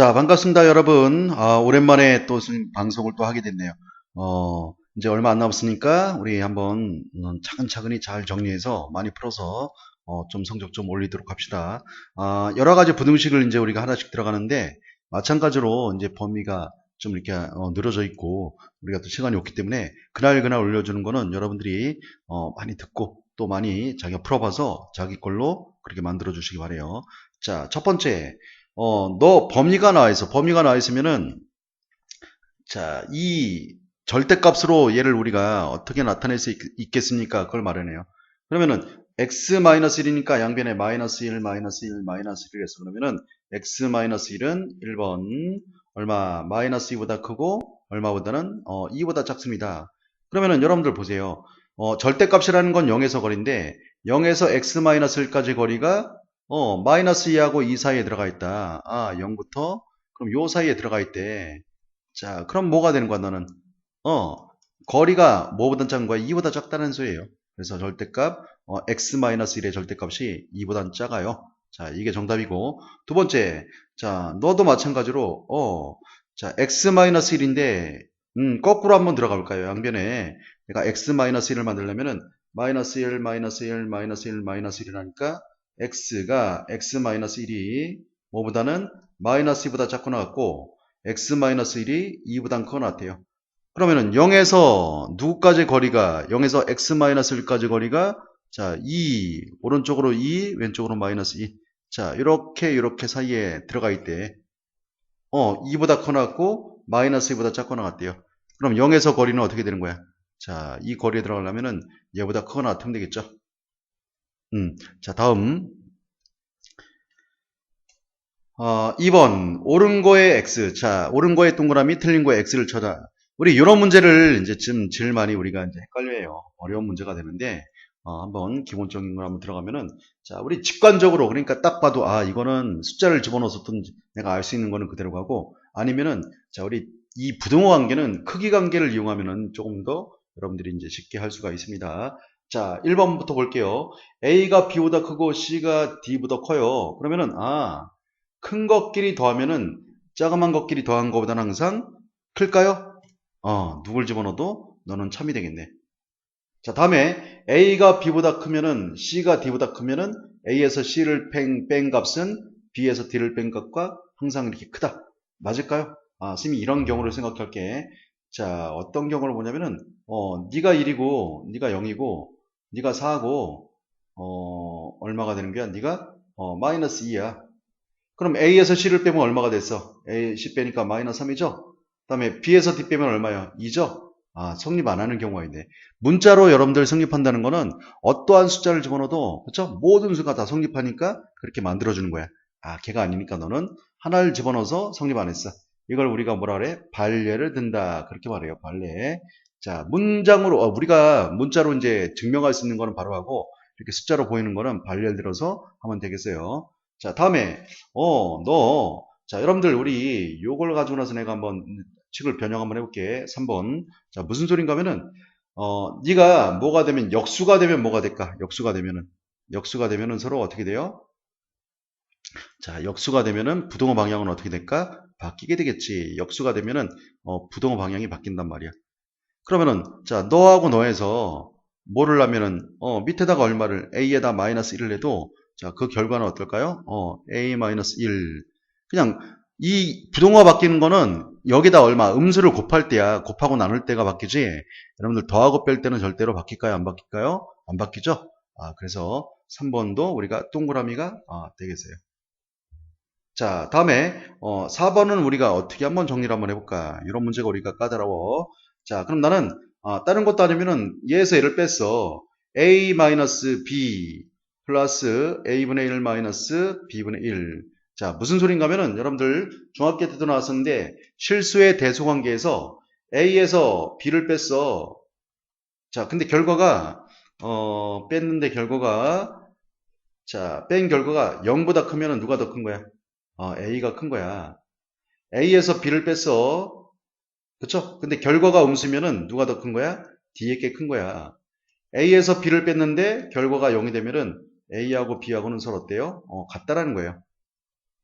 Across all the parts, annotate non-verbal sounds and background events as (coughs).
자, 반갑습니다, 여러분. 아, 오랜만에 또 선- 방송을 또 하게 됐네요. 어, 이제 얼마 안 남았으니까 우리 한번 음, 차근차근히 잘 정리해서 많이 풀어서 어, 좀 성적 좀 올리도록 합시다. 아, 여러 가지 부등식을 이제 우리가 하나씩 들어가는데 마찬가지로 이제 범위가 좀 이렇게 어, 늘어져 있고 우리가 또 시간이 없기 때문에 그날 그날 올려주는 거는 여러분들이 어, 많이 듣고 또 많이 자기가 풀어봐서 자기 걸로 그렇게 만들어 주시기 바래요. 자, 첫 번째. 어, 너 범위가 나와 있어. 범위가 나와 있으면은, 자, 이 절대값으로 얘를 우리가 어떻게 나타낼 수 있, 겠습니까 그걸 말하네요. 그러면은, x-1이니까 양변에 마이너스 1, 마이너스 1, 마이너스 1을 했어. 그러면은, x-1은 1번, 얼마, 마이너스 2보다 크고, 얼마보다는, 어, 2보다 작습니다. 그러면은 여러분들 보세요. 어, 절대값이라는 건 0에서 거리인데, 0에서 x-1까지 거리가 어, 마이너스 2하고 2 사이에 들어가 있다. 아, 0부터? 그럼 요 사이에 들어가 있대. 자, 그럼 뭐가 되는 거야, 너는? 어, 거리가 뭐보다 작은 거야? 2보다 작다는 소리예요. 그래서 절대값, 어, x-1의 절대값이 2보다 작아요. 자, 이게 정답이고. 두 번째, 자, 너도 마찬가지로, 어, 자, x-1인데, 음, 거꾸로 한번 들어가 볼까요? 양변에. 내가 x-1을 만들려면은, 마이너스 1, 마이너스 1, 마이너스 1, 마이너스 1을 하니까, x가 x-1이 뭐보다는 마이너스 2보다 작고 나왔고 x-1이 2보다 커 나왔대요. 그러면은 0에서 누구까지 거리가 0에서 x-1까지 거리가 자, 2 오른쪽으로 2 왼쪽으로 마이너스 2. 자, 이렇게 이렇게 사이에 들어가 있대. 어, 2보다 커 나왔고 마이너스 2보다 작고 나왔대요. 그럼 0에서 거리는 어떻게 되는 거야? 자, 이 거리에 들어가려면은 얘보다 크거나 같으면 되겠죠? 음, 자, 다음. 어, 2번. 옳은 거의 x. 자, 옳은 거의 동그라미, 틀린 거의 x를 찾아. 우리 이런 문제를 이제 좀 제일 많이 우리가 이제 헷갈려요. 어려운 문제가 되는데, 어, 한번 기본적인 걸 한번 들어가면은, 자, 우리 직관적으로, 그러니까 딱 봐도, 아, 이거는 숫자를 집어넣었던 내가 알 수 있는 거는 그대로 가고, 아니면은, 자, 우리 이 부등호 관계는 크기 관계를 이용하면은 조금 더 여러분들이 이제 쉽게 할 수가 있습니다. 자, 1번부터 볼게요. A가 B보다 크고 C가 D보다 커요. 그러면은, 아, 큰 것끼리 더하면은 작은 것끼리 더한 것보다는 항상 클까요? 어, 누굴 집어넣어도 너는 참이 되겠네. 자, 다음에 A가 B보다 크면은 C가 D보다 크면은 A에서 C를 뺀, 뺀 값은 B에서 D를 뺀 값과 항상 이렇게 크다. 맞을까요? 아, 선생님이 이런 경우를 생각할게. 자, 어떤 경우를 보냐면은, 어, 네가 1이고, 네가 0이고, 네가 4고, 어, 얼마가 되는 거야? 네가, 어, 마이너스 2야. 그럼 A에서 C를 빼면 얼마가 됐어? A, C 빼니까 마이너스 3이죠? 그 다음에 B에서 D 빼면 얼마야? 2죠? 아, 성립 안 하는 경우가 있네. 문자로 여러분들 성립한다는 거는 어떠한 숫자를 집어넣어도, 그쵸? 모든 수가 다 성립하니까 그렇게 만들어주는 거야. 아, 걔가 아니니까 너는 하나를 집어넣어서 성립 안 했어. 이걸 우리가 뭐라 그래? 발례를 든다. 그렇게 말해요. 발례. 자, 문장으로, 어, 우리가 문자로 이제 증명할 수 있는 거는 바로 하고, 이렇게 숫자로 보이는 거는 발례를 들어서 하면 되겠어요. 자, 다음에, 어, 너, 자, 여러분들, 우리 요걸 가지고 나서 내가 한번 식을 변형 한번 해볼게. 3번. 자, 무슨 소린가 하면은, 어, 네가 뭐가 되면, 역수가 되면 뭐가 될까? 역수가 되면은. 역수가 되면은 서로 어떻게 돼요? 자, 역수가 되면은 부동호 방향은 어떻게 될까? 바뀌게 되겠지. 역수가 되면은 어, 부동호 방향이 바뀐단 말이야. 그러면은 자, 너하고 너에서 뭐를 하면은 어, 밑에다가 얼마를 a에다 마이너스 1을 해도 자, 그 결과는 어떨까요? 어, a 마이너스 1. 그냥 이 부동호가 바뀌는 거는 여기다 얼마 음수를 곱할 때야. 곱하고 나눌 때가 바뀌지. 여러분들 더하고 뺄 때는 절대로 바뀔까요? 안 바뀔까요? 안 바뀌죠? 아, 그래서 3번도 우리가 동그라미가 아, 되겠어요. 자, 다음에 어, 4번은 우리가 어떻게 한번 정리를 한번 해볼까? 이런 문제가 우리가 까다로워. 자, 그럼 나는 어, 다른 것도 아니면은 얘에서 얘를 뺐어. a-b 플러스 a분의 1 마이너스 b분의 1. 자, 무슨 소린가 하면은 여러분들 중학교 때도 나왔었는데 실수의 대소관계에서 a에서 b를 뺐어. 자, 근데 결과가 어, 뺐는데 결과가 자, 뺀 결과가 0보다 크면은 누가 더 큰 거야? 어, A가 큰 거야. A에서 B를 뺐어. 그쵸? 근데 결과가 음수면은 누가 더 큰 거야? D에 게 큰 거야. A에서 B를 뺐는데 결과가 0이 되면은 A하고 B하고는 서로 어때요? 어, 같다라는 거예요.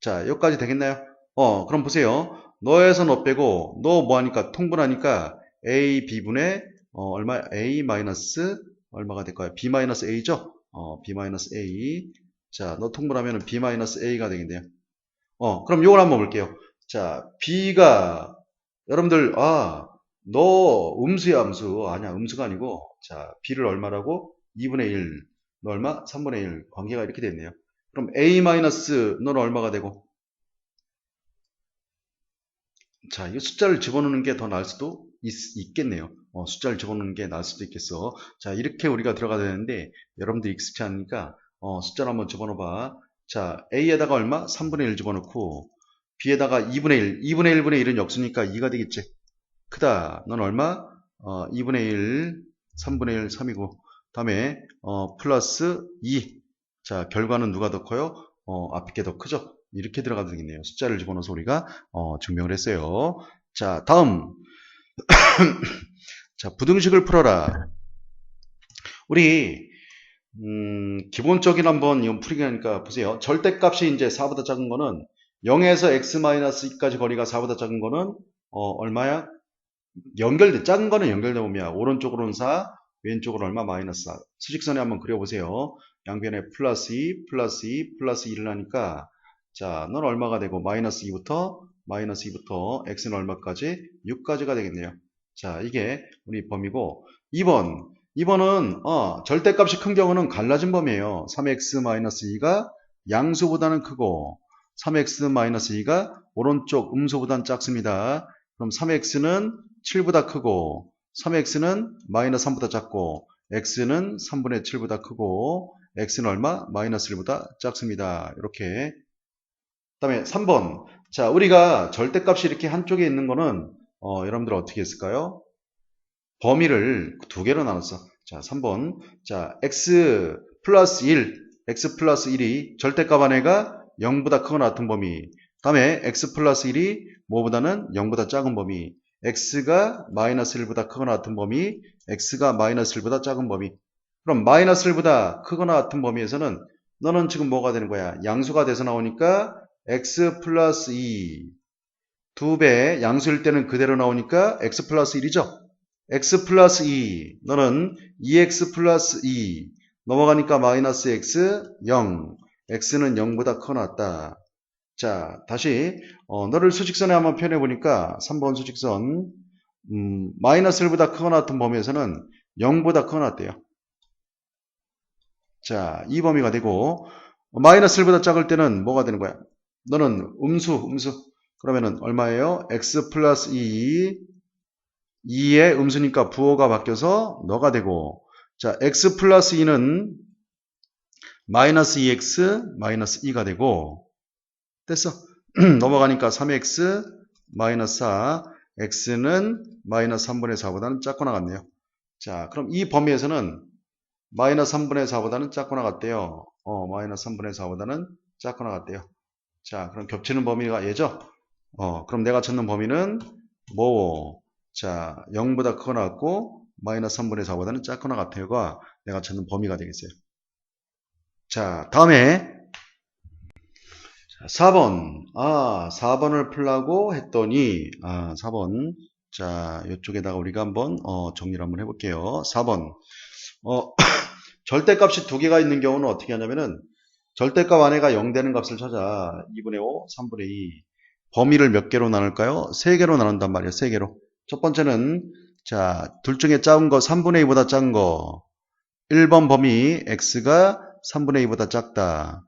자, 여기까지 되겠나요? 어, 그럼 보세요. 너에서 너 빼고, 너 뭐 하니까, 통분하니까, a, b분의, 어, 얼마, a 마이너스, 얼마가 될까요? b 마이너스 a죠? 어, b 마이너스 a. 자, 너 통분하면 b 마이너스 a가 되겠네요. 어, 그럼 요걸 한번 볼게요. 자, b가, 여러분들, 아, 너 음수야, 음수. 아니야, 음수가 아니고, 자, b를 얼마라고? 2분의 1. 너 얼마? 3분의 1. 관계가 이렇게 됐네요. 그럼 a 마이너스, 너는 얼마가 되고? 자, 이 숫자를 집어넣는 게 더 나을 수도 있, 겠네요 숫자를 집어넣는 게 나을 수도 있겠어. 자, 이렇게 우리가 들어가야 되는데, 여러분들이 익숙치 않으니까, 어, 숫자를 한번 집어넣어봐. 자, A에다가 얼마? 3분의 1 집어넣고, B에다가 2분의 1. 2분의 1분의 1은 역수니까 2가 되겠지. 크다. 넌 얼마? 어, 2분의 1, 3분의 1, 3이고, 다음에, 어, 플러스 2. 자, 결과는 누가 더 커요? 어, 앞에 게 더 크죠? 이렇게 들어가도 되겠네요. 숫자를 집어넣어서 우리가 어, 증명을 했어요. 자, 다음. (coughs) 자, 부등식을 풀어라. 우리 음, 기본적인 한번 이건 풀이기 하니까 보세요. 절대값이 이제 4보다 작은 거는 0에서 x-2까지 거리가 4보다 작은 거는 어, 얼마야? 연결돼 작은 거는 연결돼 보면 오른쪽으로는 4, 왼쪽으로 얼마? 마이너스 4. 수직선에 한번 그려보세요. 양변에 플러스 2, 플러스 2, 플러스 1을 하니까 자, 넌 얼마가 되고 마이너스 2부터 마이너스 2부터 x는 얼마까지? 6까지가 되겠네요. 자, 이게 우리 범위고 2번 2번은 어, 절대값이 큰 경우는 갈라진 범위예요. 3x-2가 양수보다는 크고 3x-2가 오른쪽 음수보다는 작습니다. 그럼 3x는 7보다 크고 3x는 마이너스 3보다 작고 x는 3분의 7보다 크고 x는 얼마? 마이너스 1보다 작습니다. 이렇게 그 다음에 3번 자 우리가 절대값이 이렇게 한쪽에 있는 거는 어, 여러분들 어떻게 했을까요? 범위를 두 개로 나눴어. 자, 3번. 자, x 플러스 1, x 플러스 1이 절대값 안에가 0보다 크거나 같은 범위. 다음에 x 플러스 1이 뭐보다는 0보다 작은 범위. x가 마이너스 1보다 크거나 같은 범위. x가 마이너스 1보다 작은 범위. 그럼 마이너스 1보다 크거나 같은 범위에서는 너는 지금 뭐가 되는 거야? 양수가 돼서 나오니까 x 플러스 2. 두배 양수일 때는 그대로 나오니까 x 플러스 1이죠? x 플러스 2 너는 2x 플러스 2 넘어가니까 마이너스 x 0 x는 0보다 커 놨다. 자 다시 어, 너를 수직선에 한번 표현해 보니까 3번 수직선 음, 마이너스 1보다 크거 나왔던 범위에서는 0보다 커 놨대요. 자 이 범위가 되고 마이너스 1보다 작을 때는 뭐가 되는 거야? 너는 음수 음수. 그러면은 얼마예요? x 플러스 2 2의 음수니까 부호가 바뀌어서 너가 되고. 자 x 플러스 2는 마이너스 2x 마이너스 2가 되고 됐어. (clears throat) 넘어가니까 3x 마이너스 4 x는 마이너스 3분의 4보다는 작고 나갔네요. 자 그럼 이 범위에서는 마이너스 3분의 4보다는 작고 나갔대요. 어 마이너스 3분의 4보다는 작고 나갔대요. 자 그럼 겹치는 범위가 얘죠? 어 그럼 내가 찾는 범위는 뭐 자, 0보다 크거나 같고 마이너스 3분의 4보다는 작거나 같아요가 내가 찾는 범위가 되겠어요. 자, 다음에 4번. 아, 4번을 풀라고 했더니 아, 4번. 자, 이쪽에다가 우리가 한번 어, 정리를 한번 해볼게요. 4번. 어, (coughs) 절대값이 두 개가 있는 경우는 어떻게 하냐면은 절대값 안에가 0 되는 값을 찾아 2분의 5, 3분의 2. 범위를 몇 개로 나눌까요? 3개로 나눈단 말이에요. 3개로. 첫 번째는 자, 둘 중에 작은 거 3분의 2보다 작은 거 1번 범위 x가 3분의 2보다 작다.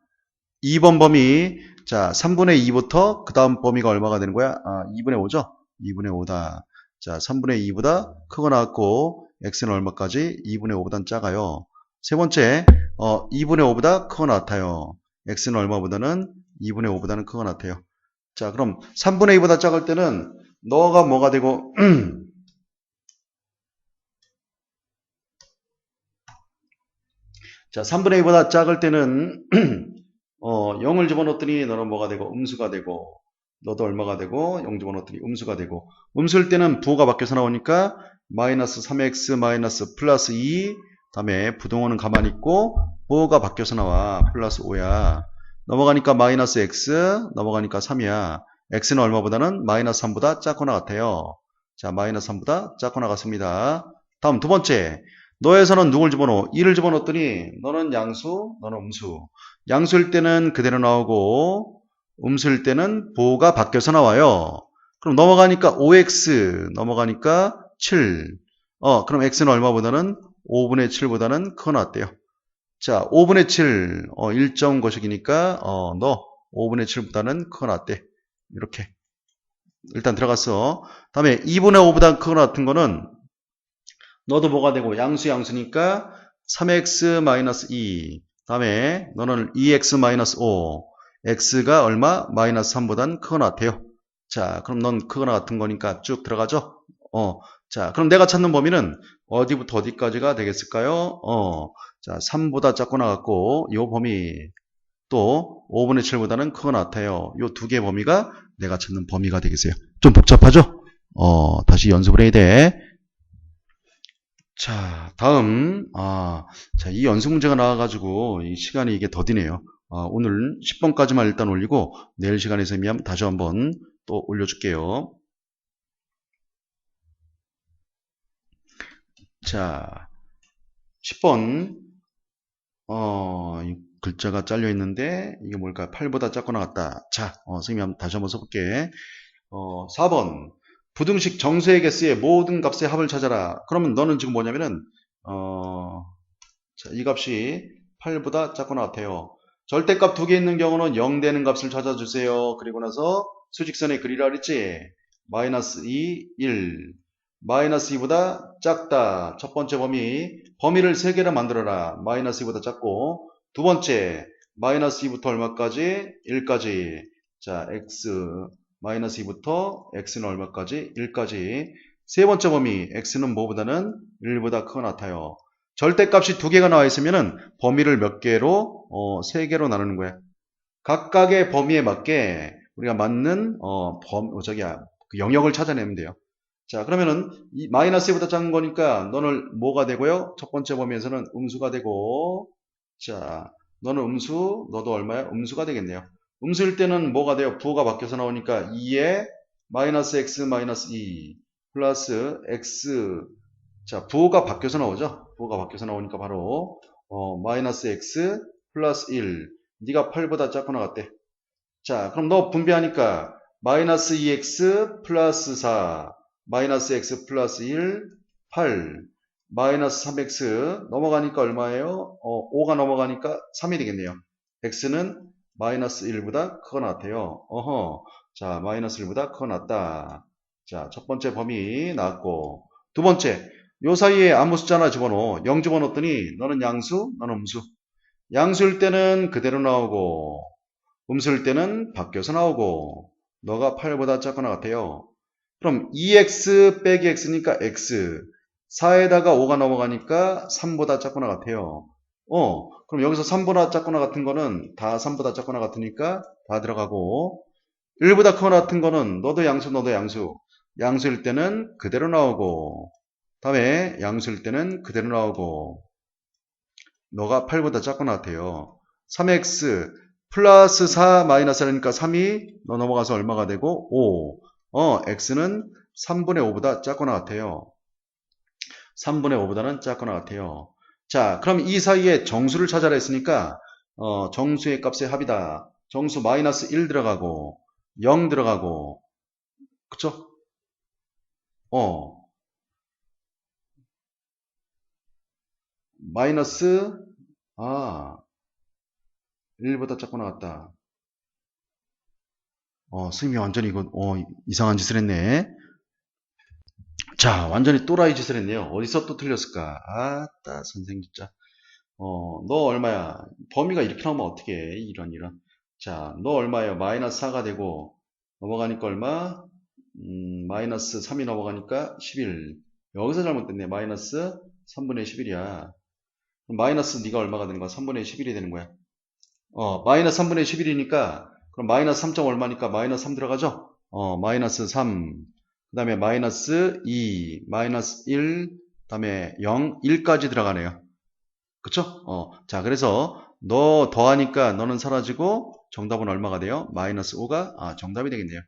2번 범위 자, 3분의 2부터 그 다음 범위가 얼마가 되는 거야? 아, 2분의 5죠? 2분의 5다. 자, 3분의 2보다 크거 나왔고 x는 얼마까지? 2분의 5보단 작아요. 세 번째, 어, 2분의 5보다 크거 나타요. x는 얼마보다는 2분의 5보다는 크거 나타요. 자, 그럼 3분의 2보다 작을 때는 너가 뭐가 되고 (clears throat) 자 3분의 2보다 작을 때는 (clears throat) 어, 0을 집어넣었더니 너는 뭐가 되고? 음수가 되고. 너도 얼마가 되고? 0 집어넣었더니 음수가 되고. 음수일 때는 부호가 바뀌어서 나오니까 마이너스 3x 마이너스 플러스 2 다음에 부동호는 가만히 있고 부호가 바뀌어서 나와. 플러스 5야. 넘어가니까 마이너스 x 넘어가니까 3이야. x는 얼마보다는 마이너스 3보다 작거나 같아요. 자, 마이너스 3보다 작거나 같습니다. 다음 두 번째. 너에서는 누굴 집어넣어? 2를 집어넣었더니 너는 양수, 너는 음수. 양수일 때는 그대로 나오고 음수일 때는 보호가 바뀌어서 나와요. 그럼 넘어가니까 5x 넘어가니까 7. 어, 그럼 x는 얼마보다는 5분의 7보다는 크거 나왔대요. 자, 5분의 7, 어, 1점 거식이니까, 어, 너 5분의 7보다는 크거 나왔대. 이렇게. 일단 들어갔어. 다음에 2분의 5보다 크거 나왔던 거는, 너도 뭐가 되고, 양수 양수니까, 3x 마이너스 2. 다음에, 너는 2x 마이너스 5. x가 얼마? 마이너스 3보단 크거 나왔대요. 자, 그럼 넌 크거나 같은 거니까 쭉 들어가죠? 어, 자, 그럼 내가 찾는 범위는 어디부터 어디까지가 되겠을까요? 어, 자, 3보다 작거나 같고, 요 범위 또 5분의 7보다는 크거 같아요. 요 두개 범위가 내가 찾는 범위가 되겠어요. 좀 복잡하죠? 어, 다시 연습을 해야 돼. 자, 다음, 아, 자, 이 연습 문제가 나와가지고, 이 시간이 이게 더디네요. 아, 오늘 10번까지만 일단 올리고, 내일 시간에 있으면 다시 한번 또 올려줄게요. 자, 10번, 어, 이 글자가 잘려 있는데, 이게 뭘까? 8보다 작거나 같다. 자, 어, 선생님 한번 다시 한번 써볼게. 어, 4번. 부등식 정수의 개수의 모든 값의 합을 찾아라. 그러면 너는 지금 뭐냐면은, 어, 자, 이 값이 8보다 작거나 같아요. 절대값 두 개 있는 경우는 0 되는 값을 찾아주세요. 그리고 나서 수직선에 그리라 그랬지? 마이너스 2, 1. 마이너스 2보다 작다. 첫 번째 범위. 범위를 세 개로 만들어라. 마이너스 2보다 작고. 두 번째. 마이너스 2부터 얼마까지? 1까지. 자, x. 마이너스 2부터 x는 얼마까지? 1까지. 세 번째 범위. x는 뭐보다는 1보다 크거 같아요. 절대값이 두 개가 나와 있으면은 범위를 몇 개로? 어, 세 개로 나누는 거야. 각각의 범위에 맞게 우리가 맞는 어, 범, 어, 저기야 그 영역을 찾아내면 돼요. 자, 그러면은 이 마이너스 2보다 작은 거니까 너는 뭐가 되고요? 첫 번째 범위에서는 음수가 되고 자, 너는 음수, 너도 얼마야? 음수가 되겠네요. 음수일 때는 뭐가 돼요? 부호가 바뀌어서 나오니까 2에 마이너스 x 마이너스 2 플러스 x 자, 부호가 바뀌어서 나오죠? 부호가 바뀌어서 나오니까 바로 어, 마이너스 x 플러스 1 네가 8보다 작거나 같대. 자, 그럼 너 분배하니까 마이너스 2x 플러스 4 마이너스 x 플러스 1 8 마이너스 3x 넘어가니까 얼마예요? 어, 5가 넘어가니까 3이 되겠네요. x는 마이너스 1보다 크거 같아요. 어허. 자, 마이너스 1보다 크거 같다. 자, 첫 번째 범위 나왔고 두 번째 요 사이에 아무 숫자 하나 집어넣어. 0 집어넣었더니 너는 양수, 너는 음수. 양수일 때는 그대로 나오고 음수일 때는 바뀌어서 나오고 너가 8보다 작거나 같아요. 그럼 2x 빼기 x니까 x 4에다가 5가 넘어가니까 3보다 작거나 같아요. 어, 그럼 여기서 3보다 작거나 같은 거는 다 3보다 작거나 같으니까 다 들어가고 1보다 크거나 같은 거는 너도 양수 너도 양수 양수일 때는 그대로 나오고 다음에 양수일 때는 그대로 나오고 너가 8보다 작거나 같아요. 3x 플러스 4 마이너스 하니까 3이 너 넘어가서 얼마가 되고 5. 어, x는 3분의 5보다 작거나 같아요. 3분의 5보다는 작거나 같아요. 자, 그럼 이 사이에 정수를 찾아라 했으니까 어, 정수의 값의 합이다. 정수 마이너스 1 들어가고 0 들어가고 그쵸? 어, 마이너스 아 1보다 작고 나왔다. 어, 선생님이 완전히 이거 어, 이상한 짓을 했네. 자, 완전히 또라이 짓을 했네요. 어디서 또 틀렸을까? 아따, 선생 진짜. 어, 너 얼마야? 범위가 이렇게 나오면 어떻게 해? 이런, 이런. 자, 너 얼마예요? 마이너스 4가 되고, 넘어가니까 얼마? 음, 마이너스 3이 넘어가니까 11. 여기서 잘못됐네. 마이너스 3분의 11이야. 마이너스 네가 얼마가 되는 거야? 3분의 11이 되는 거야. 어, 마이너스 3분의 11이니까 그럼 마이너스 3점 얼마니까 마이너스 3 들어가죠? 어, 마이너스 3. 그 다음에 마이너스 2, 마이너스 1, 그 다음에 0, 1까지 들어가네요. 그쵸? 어, 자, 그래서 너 더하니까 너는 사라지고 정답은 얼마가 돼요? 마이너스 5가 아, 정답이 되겠네요.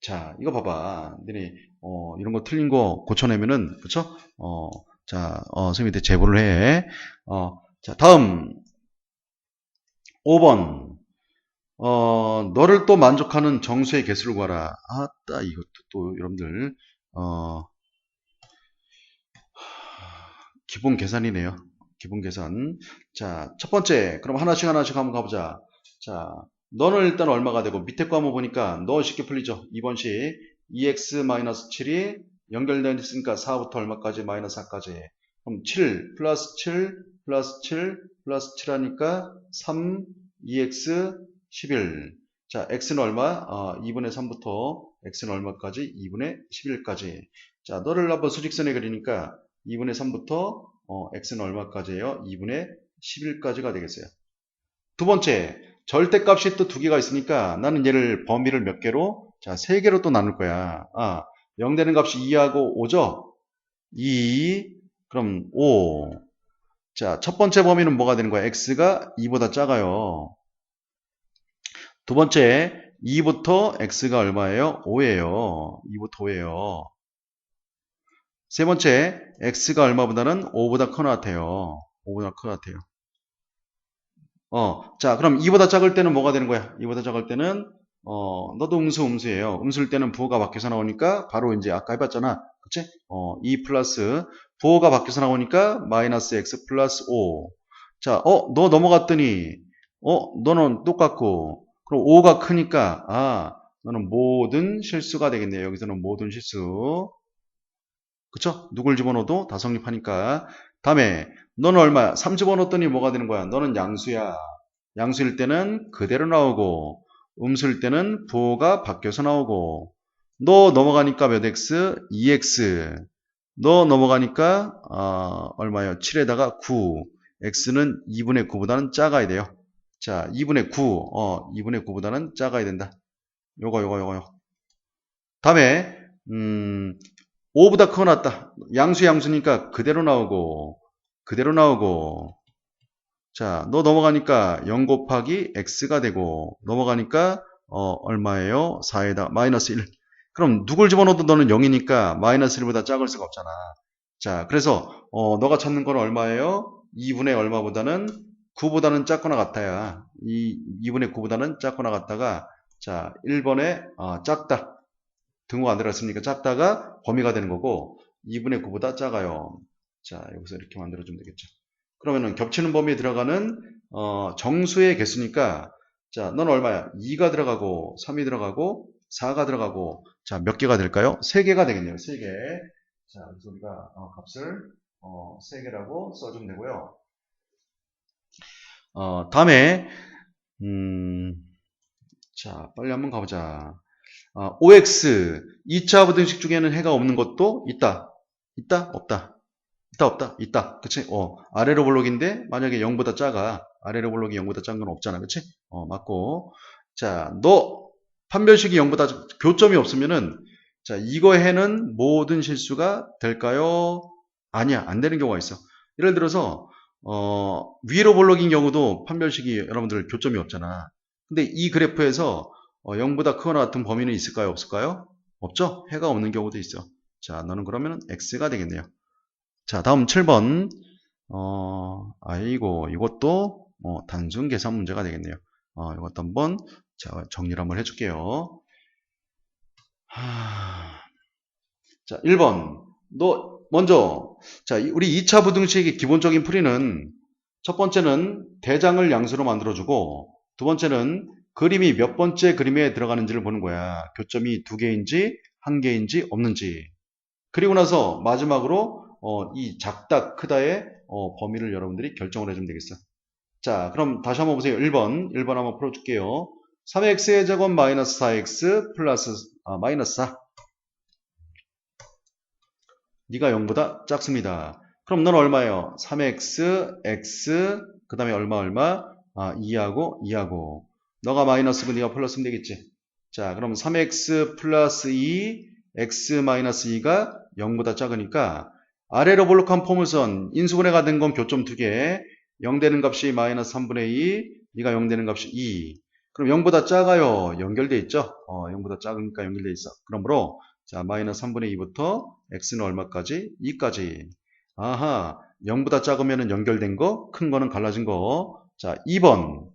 자, 이거 봐봐. 너네, 어, 이런 거 틀린 거 고쳐내면은, 그쵸? 어, 자, 어, 선생님한테 제보를 해. 어, 자, 다음. 5번. 어, 너를 또 만족하는 정수의 개수를 구하라. 아따, 이것도 또, 여러분들, 어, 기본 계산이네요. 기본 계산. 자, 첫 번째. 그럼 하나씩 하나씩 한번 가보자. 자, 너는 일단 얼마가 되고 밑에 거 한번 보니까 너 쉽게 풀리죠. 2번씩 2x-7이 연결되어 있으니까 4부터 얼마까지? 마이너스 4까지. 그럼 7 플러스 7 플러스 7 플러스 7 하니까 3 2x 11. 자, x는 얼마? 어, 2분의 3부터 x는 얼마까지? 2분의 11까지. 자, 너를 한번 수직선에 그리니까 2분의 3부터 어, x는 얼마까지예요? 2분의 11까지가 되겠어요. 두 번째, 절대값이 또 두 개가 있으니까 나는 얘를 범위를 몇 개로? 자, 세 개로 또 나눌 거야. 아, 0 되는 값이 2하고 5죠? 2, 그럼 5. 자, 첫 번째 범위는 뭐가 되는 거야? x가 2보다 작아요. 두 번째, 2부터 x가 얼마예요? 5예요. 2부터 5예요. 세 번째, x가 얼마보다는 5보다 큰것 같아요. 5보다 큰것 같아요. 어, 자, 그럼 2보다 작을 때는 뭐가 되는 거야? 2보다 작을 때는, 어, 너도 음수, 음수예요. 음수일 때는 부호가 밖에서 나오니까, 바로 이제 아까 해봤잖아. 그치? 어, 2 플러스, 부호가 밖에서 나오니까, 마이너스 x 플러스 5. 자, 어, 너 넘어갔더니, 어, 너는 똑같고, 그럼 5가 크니까, 아, 너는 모든 실수가 되겠네요. 여기서는 모든 실수. 그쵸? 누굴 집어넣어도 다 성립하니까. 다음에 너는 얼마야? 3 집어넣었더니 뭐가 되는 거야? 너는 양수야. 양수일 때는 그대로 나오고 음수일 때는 부호가 바뀌어서 나오고 너 넘어가니까 몇 x? 2x 너 넘어가니까 어, 얼마요? 7에다가 9 x는 2분의 9보다는 작아야 돼요. 자, 2분의 9 어, 2분의 9보다는 작아야 된다. 요거 요거 요거요. 다음에 음, 5보다 커 놨다. 양수 양수니까 그대로 나오고 그대로 나오고 자, 너 넘어가니까 0 곱하기 x가 되고 넘어가니까 어, 얼마예요? 4에다 마이너스 1. 그럼 누굴 집어넣어도 너는 0이니까 마이너스 1보다 작을 수가 없잖아. 자, 그래서 어, 너가 찾는 건 얼마예요? 2분의 얼마보다는 9보다는 작거나 같아야. 이 2분의 9보다는 작거나 같다가 자, 1번에 어, 작다. 등호가 안 들어갔으니까 작다가 범위가 되는 거고 2분의 9보다 작아요. 자 여기서 이렇게 만들어주면 되겠죠. 그러면은 겹치는 범위에 들어가는 어, 정수의 개수니까 자넌 얼마야? 2가 들어가고 3이 들어가고 4가 들어가고 자 몇 개가 될까요? 3개가 되겠네요. 3개. 자 그래서 우리가 어, 값을 어, 3개라고 써주면 되고요. 어, 다음에 음, 자 빨리 한번 가보자. 어, OX 2차 부등식 중에는 해가 없는 것도 있다. 있다? 없다. 있다 없다. 있다. 그치? 어, 아래로 볼록인데 만약에 0보다 작아. 아래로 볼록이 0보다 작은 건 없잖아. 그치? 어, 맞고. 자, 너 판별식이 0보다 작- 교점이 없으면은 자, 이거 해는 모든 실수가 될까요? 아니야. 안 되는 경우가 있어. 예를 들어서 어, 위로 볼록인 경우도 판별식이 여러분들 교점이 없잖아. 근데 이 그래프에서 어, 0보다 크거나 같은 범위는 있을까요? 없을까요? 없죠? 해가 없는 경우도 있어. 자, 너는 그러면 X가 되겠네요. 자, 다음 7번. 어, 아이고, 이것도 어, 단순 계산 문제가 되겠네요. 어, 이것도 한번 자, 정리를 한번 해줄게요. 하... 자, 1번. 너 먼저 자, 이- 우리 2차 부등식의 기본적인 풀이는 첫 번째는 대장을 양수로 만들어주고 두 번째는 그림이 몇 번째 그림에 들어가는지를 보는 거야. 교점이 두 개인지 한 개인지 없는지. 그리고 나서 마지막으로 어, 이 작다 크다의 어, 범위를 여러분들이 결정을 해주면 되겠어. 자, 그럼 다시 한번 보세요. 1번. 1번 한번 풀어줄게요. 3x의 제곱 마이너스 4x 플러스 아, 마이너스 4. 네가 0보다 작습니다. 그럼 넌 얼마예요? 3x, x, 그 다음에 얼마 얼마? 아, 2하고 2하고. 너가 마이너스고 네가 플러스면 되겠지. 자, 그럼 3x 플러스 2, x 마이너스 2가 0보다 작으니까 아래로 볼록한 포물선 인수분해가 된 건 교점 두 개. 0 되는 값이 마이너스 3분의 2, 네가 0 되는 값이 2. 그럼 0보다 작아요. 연결돼 있죠? 어, 0보다 작으니까 연결돼 있어. 그러므로 자, 마이너스 3분의 2부터 x는 얼마까지? 2까지. 아하, 0보다 작으면 연결된 거, 큰 거는 갈라진 거. 자, 2번.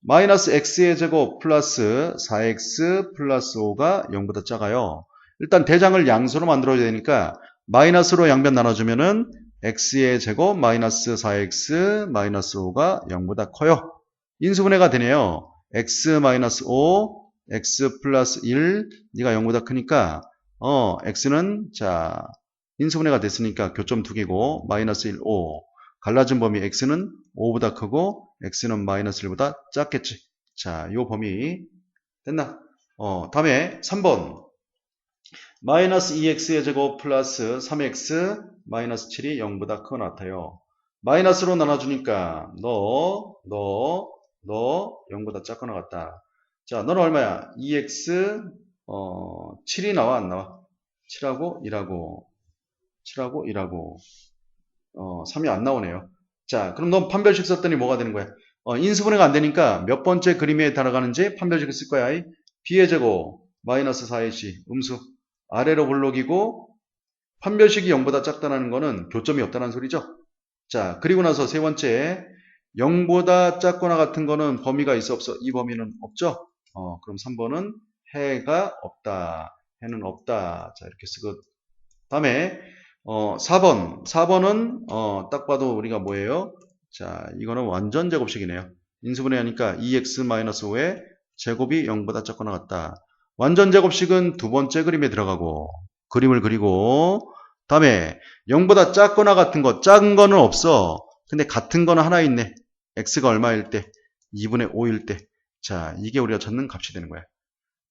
마이너스 x의 제곱 플러스 4x 플러스 5가 0보다 작아요. 일단 대장을 양수로 만들어야 되니까 마이너스로 양변 나눠주면은 x의 제곱 마이너스 4x 마이너스 5가 0보다 커요. 인수분해가 되네요. x 마이너스 5, x 플러스 1, 네가 0보다 크니까 어 x는 자 인수분해가 됐으니까 교점 두 개고 마이너스 1, 5 갈라진 범위 x는 5보다 크고 x는 마이너스 1보다 작겠지. 자, 요 범위 됐나? 어, 다음에 3번 마이너스 2x의 제곱 플러스 3x 마이너스 7이 0보다 크거 같아요. 마이너스로 나눠주니까 너, 너, 너 0보다 작거나 같다. 자, 너는 얼마야? 2x 어, 7이 나와 안 나와? 7하고 1하고 7하고 1하고 어, 3이 안 나오네요. 자, 그럼 넌 판별식 썼더니 뭐가 되는 거야? 어, 인수분해가 안 되니까 몇 번째 그림에 달아가는지 판별식을 쓸 거야. b의 제곱 마이너스 4ac 음수 아래로 블록이고 판별식이 0보다 작다는 거는 교점이 없다는 소리죠. 자, 그리고 나서 세 번째 0보다 작거나 같은 거는 범위가 있어 없어? 이 범위는 없죠. 어, 그럼 3번은 해가 없다. 해는 없다. 자, 이렇게 쓰고 다음에 어, 4번. 4번은 어, 딱 봐도 우리가 뭐예요? 자, 이거는 완전 제곱식이네요. 인수분해 하니까 2x-5의 제곱이 0보다 작거나 같다. 완전 제곱식은 두 번째 그림에 들어가고 그림을 그리고 다음에 0보다 작거나 같은 거 작은 거는 없어. 근데 같은 거는 하나 있네. x가 얼마일 때? 2분의 5일 때. 자, 이게 우리가 찾는 값이 되는 거야.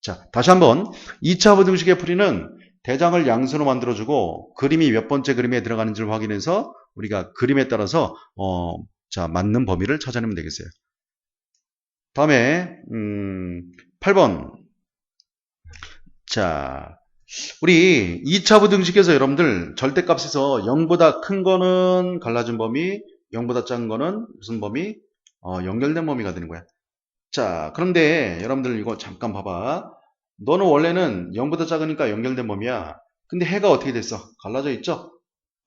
자, 다시 한번 2차 부등식의 풀이는 대장을 양수로 만들어주고 그림이 몇 번째 그림에 들어가는지를 확인해서 우리가 그림에 따라서 어, 자 맞는 범위를 찾아내면 되겠어요. 다음에 음, 8번 자 우리 2차 부등식에서 여러분들 절대값에서 0보다 큰 거는 갈라진 범위 0보다 작은 거는 무슨 범위? 어, 연결된 범위가 되는 거야. 자 그런데 여러분들 이거 잠깐 봐봐. 너는 원래는 0보다 작으니까 연결된 범위야. 근데 해가 어떻게 됐어? 갈라져 있죠?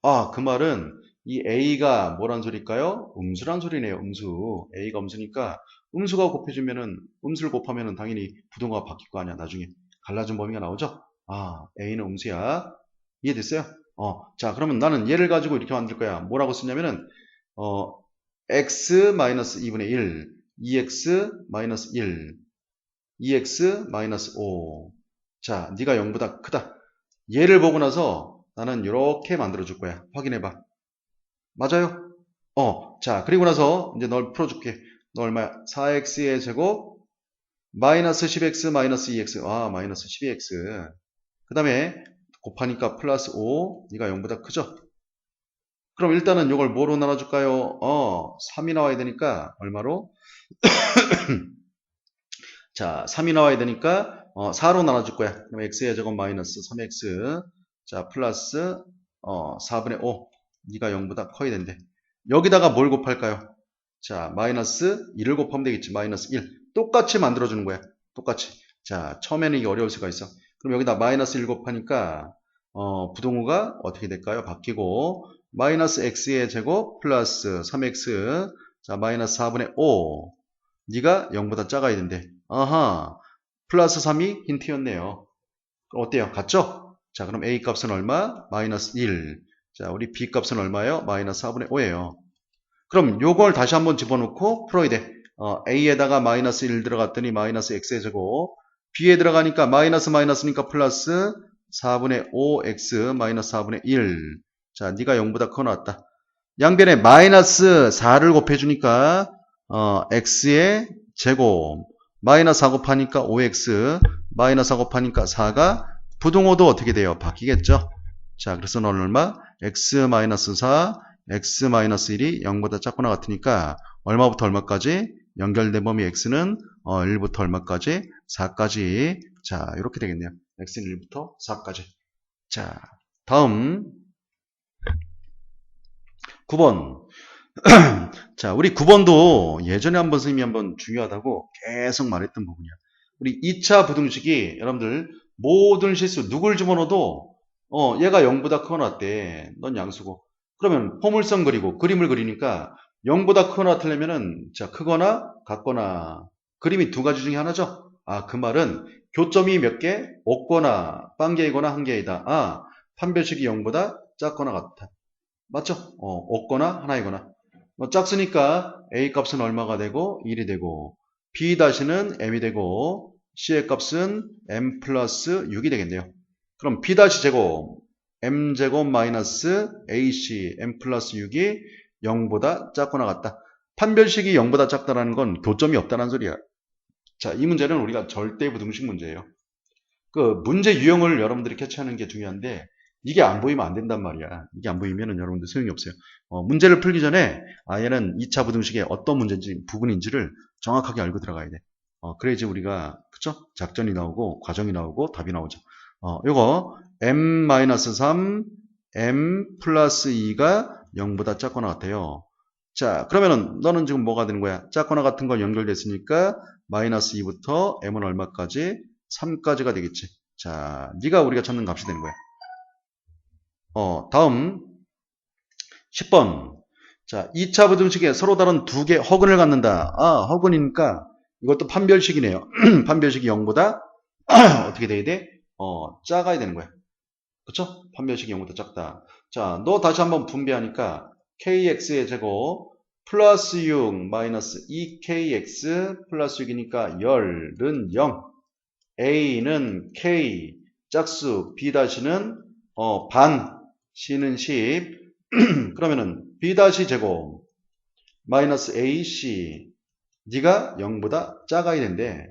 아, 그 말은 이 A가 뭐란 소리일까요? 음수란 소리네요. 음수. A가 음수니까 음수가 곱해주면은 음수를 곱하면은 당연히 부동화가 바뀔 거 아니야. 나중에 갈라진 범위가 나오죠? 아, A는 음수야. 이해됐어요? 어, 자, 그러면 나는 얘를 가지고 이렇게 만들 거야. 뭐라고 쓰냐면은 어, x-2분의 1, 2x-1 2x-5 자, 네가 0보다 크다. 얘를 보고 나서 나는 이렇게 만들어 줄 거야. 확인해 봐. 맞아요? 어, 자, 그리고 나서 이제 널 풀어 줄게. 너 얼마야? 4x의 제곱 마이너스 10x 마이너스 2x. 아, 마이너스 12x. 그 다음에 곱하니까 플러스 5. 네가 0보다 크죠? 그럼 일단은 이걸 뭐로 나눠줄까요? 어, 3이 나와야 되니까 얼마로? (clears throat) 자, 3이 나와야 되니까 어, 4로 나눠줄 거야. 그럼 x의 제곱 마이너스 3x 자 플러스 어, 4분의 5 네가 0보다 커야 된대. 여기다가 뭘 곱할까요? 자 마이너스 1을 곱하면 되겠지. 마이너스 1 똑같이 만들어주는 거야. 똑같이. 자 처음에는 이게 어려울 수가 있어. 그럼 여기다 마이너스 1 곱하니까 어, 부동호가 어떻게 될까요? 바뀌고 마이너스 x의 제곱 플러스 3x 자 마이너스 4분의 5 네가 0보다 작아야 된대. 아하 플러스 3이 힌트였네요. 어때요? 같죠? 자 그럼 a 값은 얼마? 마이너스 1. 자 우리 b 값은 얼마예요? 마이너스 4분의 5예요. 그럼 요걸 다시 한번 집어넣고 풀어야 돼. 어, a에다가 마이너스 1 들어갔더니 마이너스 x의 제곱 b에 들어가니까 마이너스 마이너스니까 플러스 4분의 5x 마이너스 4분의 1. 자 네가 0보다 커 나왔다. 양변에 마이너스 4를 곱해주니까 어, x의 제곱 마이너스 4 곱하니까 5x 마이너스 4 곱하니까 4가 부동호도 어떻게 돼요? 바뀌겠죠? 자 그래서 너는 얼마? x 마이너스 4 x 마이너스 1이 0보다 작거나 같으니까 얼마부터 얼마까지? 연결된 범위 x는 어, 1부터 얼마까지? 4까지 자 이렇게 되겠네요. x는 1부터 4까지 자 다음 9번 (clears throat) 자, 우리 9번도 예전에 한번 선생님이 한번 중요하다고 계속 말했던 부분이야. 우리 2차 부등식이 여러분들 모든 실수 누굴 집어넣어도 어, 얘가 0보다 크거나 같대. 넌 양수고. 그러면 포물선 그리고 그림을 그리니까 0보다 크거나 같으려면은 자, 크거나 같거나 그림이 두 가지 중에 하나죠. 아, 그 말은 교점이 몇 개? 없거나 빵 개이거나 한 개이다. 아, 판별식이 0보다 작거나 같다. 맞죠? 어, 없거나 하나이거나. 뭐 짝수니까 A 값은 얼마가 되고 1이 되고 B 다시는 M이 되고 C의 값은 M 플러스 6이 되겠네요. 그럼 B 다시 제곱 M 제곱 마이너스 AC M 플러스 6이 0보다 작거나 같다. 판별식이 0보다 작다라는 건 교점이 없다는 소리야. 자, 이 문제는 우리가 절대 부등식 문제예요. 그 문제 유형을 여러분들이 캐치하는 게 중요한데 이게 안 보이면 안 된단 말이야. 이게 안 보이면은 여러분들 소용이 없어요. 어, 문제를 풀기 전에 아 얘는 2차 부등식의 어떤 문제인지 부분인지를 정확하게 알고 들어가야 돼. 어, 그래야지 우리가 그쵸? 작전이 나오고 과정이 나오고 답이 나오죠. 어, 요거 m-3 m 플러스 2가 0보다 작거나 같아요. 자, 그러면은 너는 지금 뭐가 되는 거야? 작거나 같은 건 연결됐으니까 마이너스 2부터 m은 얼마까지? 3까지가 되겠지. 자, 네가 우리가 찾는 값이 되는 거야. 어, 다음 10번. 자, 2차 부등식에 서로 다른 두 개 허근을 갖는다. 아, 허근이니까 이것도 판별식이네요. (clears throat) 판별식이 0보다 (clears throat) 어떻게 돼야 돼? 어, 작아야 되는 거야. 그쵸? 판별식이 0보다 작다. 자, 너 다시 한번 분배하니까 kx의 제곱 플러스 6 마이너스 2kx 플러스 6이니까 열은 0. a는 k 짝수 b 다시는 어, 반 c는 10 (clears throat) 그러면은 b 다시 제곱 마이너스 ac 네가 0보다 작아야 된대.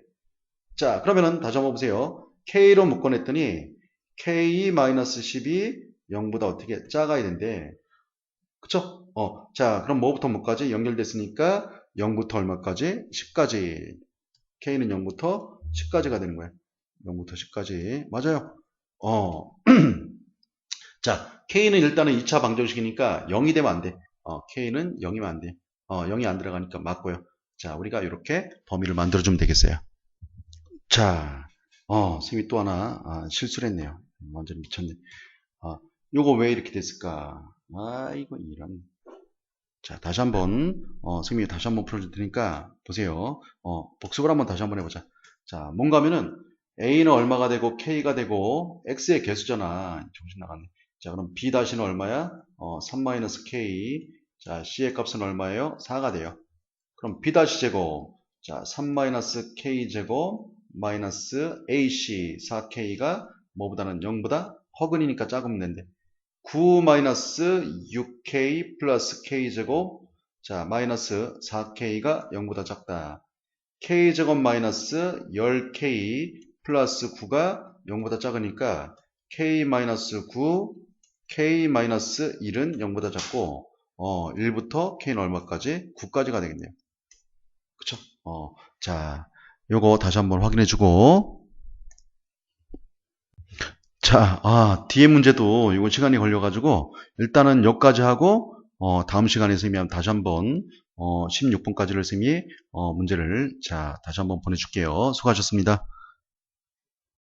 자 그러면은 다시 한번 보세요. k로 묶어냈더니 k-10이 0보다 어떻게 작아야 된대. 그쵸? 어, 자 그럼 뭐부터 뭐까지 연결됐으니까 0부터 얼마까지? 10까지 k는 0부터 10까지가 되는 거야. 0부터 10까지 맞아요. 어. (clears throat) 자, K는 일단은 2차 방정식이니까 0이 되면 안 돼. 어, K는 0이면 안 돼. 어, 0이 안 들어가니까 맞고요. 자, 우리가 이렇게 범위를 만들어주면 되겠어요. 자, 어, 선생님이 또 하나 아, 실수를 했네요. 완전히 미쳤네. 아, 요거 왜 이렇게 됐을까? 아, 이거 이런. 자, 다시 한번, 어, 선생님이 다시 한번 풀어줄 테니까, 보세요. 어, 복습을 한번 다시 한번 해보자. 자, 뭔가 하면은, A는 얼마가 되고, K가 되고, X의 개수잖아. 정신 나갔네. 자, 그럼 B 다시는 얼마야? 어, 3-K. 자, C의 값은 얼마예요? 4가 돼요. 그럼 B 다시 제곱. 자, 3-K 제곱, 마이너스 AC 4K가 뭐보다는 0보다 허근이니까 작으면 된대. 9 마이너스 6K 플러스 K제곱. 자, 마이너스 4K가 0보다 작다. K제곱 마이너스 10K 플러스 9가 0보다 작으니까 K 마이너스 9 K-1은 0보다 작고 어, 1부터 K는 얼마까지? 9까지가 되겠네요. 그쵸? 어, 자, 요거 다시 한번 확인해 주고 자, 아, 뒤에 문제도 이거 시간이 걸려 가지고 일단은 여기까지 하고 어, 다음 시간에 선생님이 다시 한번 어, 16번까지를 선생님이 어, 문제를 자, 다시 한번 보내 줄게요. 수고하셨습니다.